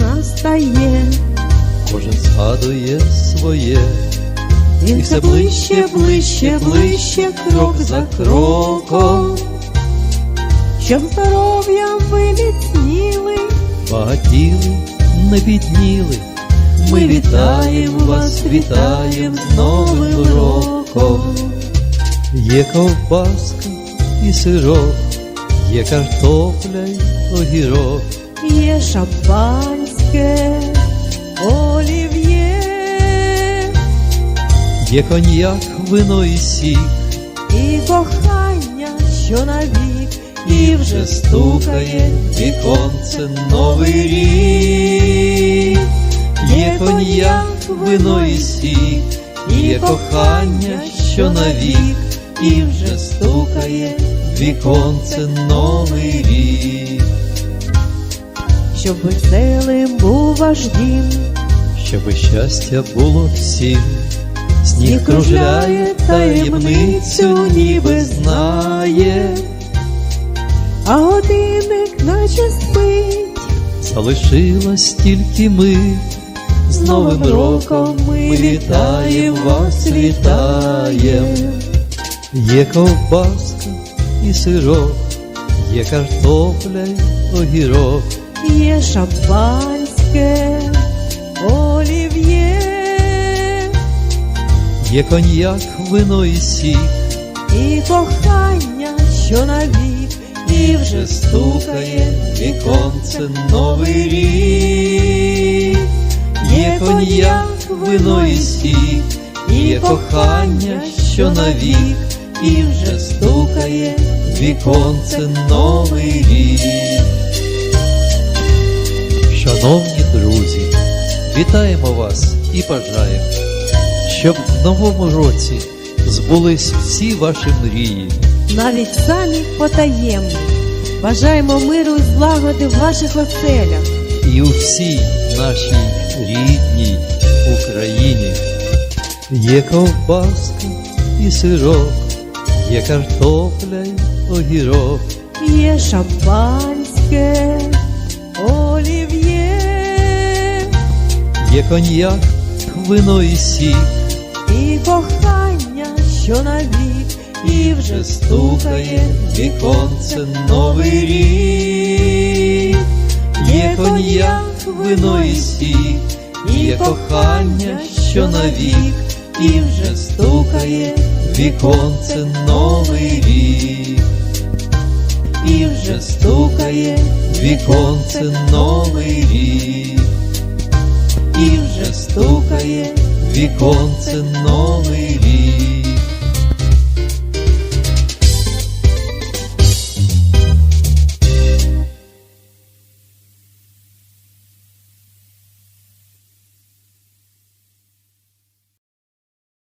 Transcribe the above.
настає, кожен згадує своє, він все ближче, ближче, ближче, крок за кроком, щоб здоров'ям ви міцніли, багатіли, не бідніли. Ми вітаємо вас, вітаємо з Новим роком. Є ковбаска і сирок, є картопля й огірок, є шампанське, олів'є, є коньяк, вино і сік, і кохання, що навік, і вже стукає віконце новий рік. Є коньяк, вино і сік, є кохання, що навік, і вже стукає віконце новий рік. Щоб веселим був ваш дім. Щоби щастя було всім, сніг кружляє таємницю, ніби знає, А годинник наче спить, залишилась тільки ми. З Новим роком ми вітаємо вас, вітаєм. Є ковбаска і сирок, є картопля й огірок, є шампанське, олів'є, є коньяк, вино і сік, і кохання, що навік, і вже стукає віконце новий рік. Є коньяк, вино і сік, є кохання, що навік, і вже стукає віконце новий рік. Шановні друзі, вітаємо вас і бажаємо, щоб в новому році збулись всі ваші мрії. навіть самі потаємні. Бажаємо миру і злагоди в ваших оселях. і у всій нашій рідній Україні є ковбаска і сирок, є картопля й огірок, Є шампанське, олів'є, є коньяк, вино і сік, і кохання, що навік, і вже стукає віконце новий рік. Є коньяк, вино і сік, є кохання, що навік, і вже стукає віконце новий рік. І вже стукає віконце новий рік. Стукає віконце новий